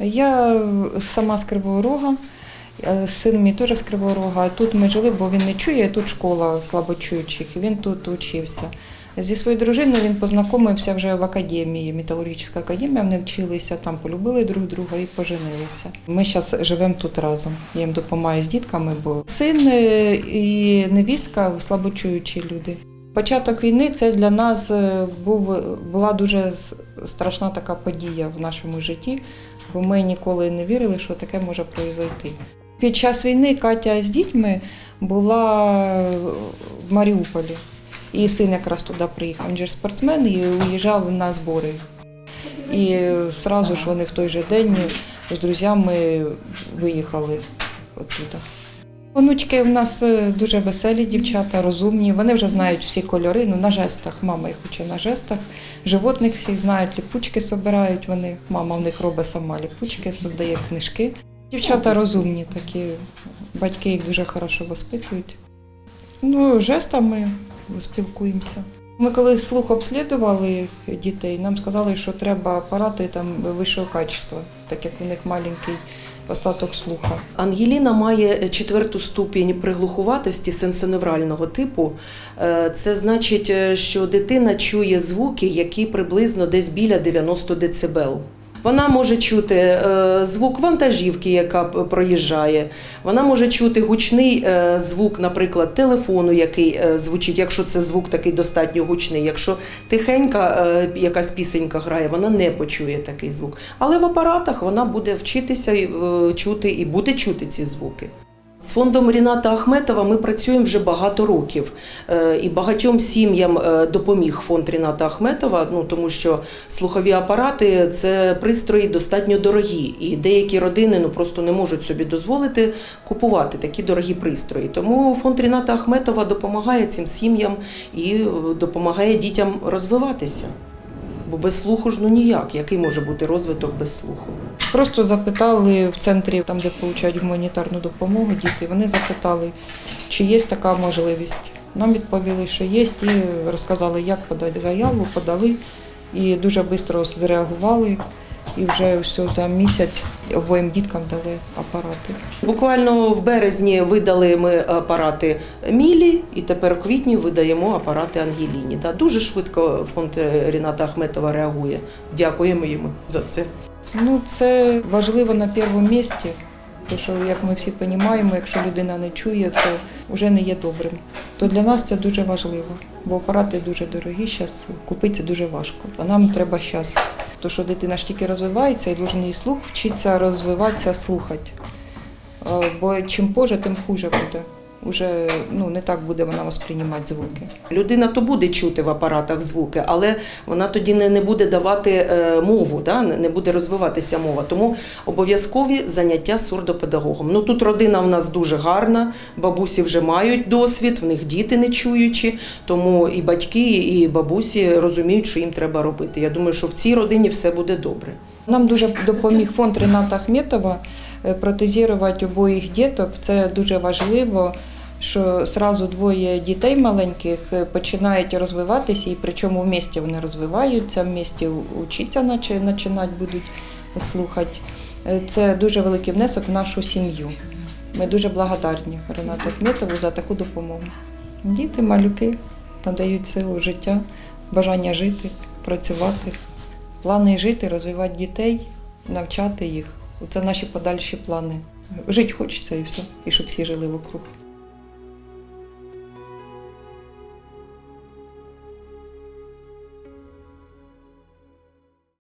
Я сама з Кривого Рога, е, син мій теж з Кривого Рога. Тут ми жили, бо він не чує, тут школа слабочуючих, він тут учився. Зі своєю дружиною він познайомився вже в академії, металургічна академія, вони вчилися, там полюбили друг друга і поженилися. Ми зараз живемо тут разом. Я їм допомагаю з дітками, бо син е, і невістка слабочуючі люди. Початок війни це для нас е, був, була дуже страшна така подія в нашому житті, бо ми ніколи не вірили, що таке може произойти. Під час війни Катя з дітьми була в Маріуполі. І син якраз туди приїхав. Він же спортсмен і уїжджав на збори. І одразу ж вони в той же день з друзями виїхали оттуда. Онучки в нас е, дуже веселі дівчата, розумні. Вони вже знають всі кольори. Ну, на жестах. Мама їх учить на жестах. Животних всіх знають, ліпучки збирають вони. Мама в них робить сама ліпучки, создає книжки. Дівчата розумні такі, батьки їх дуже хорошо воспитують. Ну, жестами спілкуємося. Ми коли слух обслідували дітей, нам сказали, що треба апарати там вищого качества, так як у них маленький остаток слуха. Ангеліна має четверту ступінь приглухуватості сенсоневрального типу. Е, Це значить, е, що дитина чує звуки, які приблизно десь біля 90 дБ. Вона може чути е, звук вантажівки, яка проїжджає. Вона може чути гучний е, звук, наприклад, телефону, який е, звучить, якщо це звук такий достатньо гучний. Якщо тихенька якась пісенька грає, вона не почує такий звук. Але в апаратах вона буде вчитися чути і буде чути ці звуки. З фондом Ріната Ахметова ми працюємо вже багато років, Е, і багатьом сім'ям е, допоміг фонд Ріната Ахметова, ну тому що слухові апарати це пристрої достатньо дорогі, і деякі родини ну просто не можуть собі дозволити купувати такі дорогі пристрої. Тому фонд Ріната Ахметова допомагає цим сім'ям і е, допомагає дітям розвиватися. Бо без слуху ж ну ніяк, який може бути розвиток без слуху. Просто запитали в центрі, там де получають гуманітарну допомогу діти, вони запитали, чи є така можливість. Нам відповіли, що є, і розказали, як подати заяву, подали і дуже швидко зреагували. І вже все за місяць обоїм діткам дали апарати. Буквально в березні видали ми апарати Мілі, і тепер у квітні видаємо апарати Ангеліні. Та дуже швидко фонд Ріната Ахметова реагує. Дякуємо йому за це. Ну, це важливо на першому місці, тому що, як ми всі розуміємо, якщо людина не чує, то вже не є добрим. То для нас це дуже важливо, бо апарати дуже дорогі, зараз купити це дуже важко. А нам треба час. То що дитина ж тільки розвивається і должен її слух вчитися розвиватися, слухати. Е, Бо чим позже, тим хуже буде. Уже ну, не так буде вона восприймати звуки. Людина то буде чути в апаратах звуки, але вона тоді не, не буде давати е, мову, да? не не буде розвиватися мова. Тому обов'язкові заняття сурдопедагогом. Ну тут родина в нас дуже гарна, бабусі вже мають досвід, в них діти не чуючі, тому і батьки, і бабусі розуміють, що їм треба робити. Я думаю, що в цій родині все буде добре. Нам дуже допоміг фонд Рената Ахметова е, протезувати обоїх діток. Це дуже важливо, що одразу двоє дітей маленьких е, починають розвиватися, і причому в місті вони розвиваються, в місті вчитися починати будуть слухати. Е, Це дуже великий внесок в нашу сім'ю. Ми дуже благодарні Ренату Ахметову за таку допомогу. Діти, малюки надають силу життя, бажання жити, працювати. Плани жити, розвивати дітей, навчати їх. Це наші подальші плани. Жити хочеться і все, і щоб всі жили вокруг.